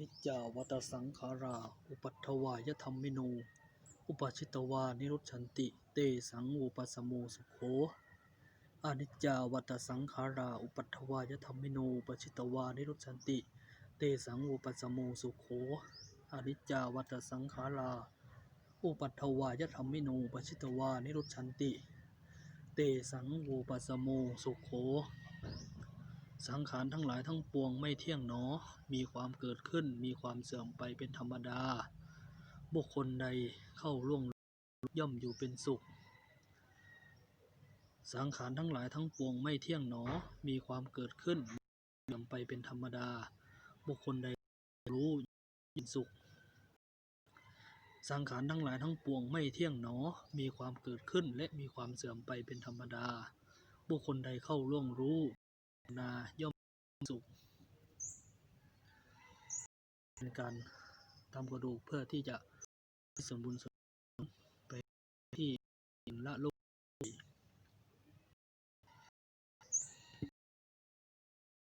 นิจจาวัตสังขารา อุปัฏฐวายธรรมิโน อุปชิตวานิรุชันติ เตสังอุปสมโมสุโขอนิจจาวัตสังขารา อุปัฏฐวายธรรมิโนอุปชิตวานิรุชันติ เตสังอุปสมโมสุโขอนิจจาวัตสังขารา อุปัฏฐวายธรรมิโนอุปชิตวานิรุชันติ เตสังอุปสมโมสุโข สังขารทั้งหลายทั้งปวงไม่เที่ยงหนอ มีความเกิดขึ้น มีความเสื่อมไปเป็นธรรมดา บุคคลใดเข้าล่วงย่อมอยู่เป็นสุข สังขารทั้งหลายทั้งปวงไม่เที่ยงหนอ มีความเกิดขึ้นเสื่อมไปเป็นธรรมดา บุคคลใดรู้ยินสุข สังขารทั้งหลายทั้งปวงไม่เที่ยงหนอ มีความเกิดขึ้นและมีความเสื่อมไปเป็นธรรมดา บุคคลใดเข้าล่วงรู้ นาย่อมสุขเป็นการทำกระดูกเพื่อที่จะสมบูรณ์สมบูรณ์ไปที่ละโลก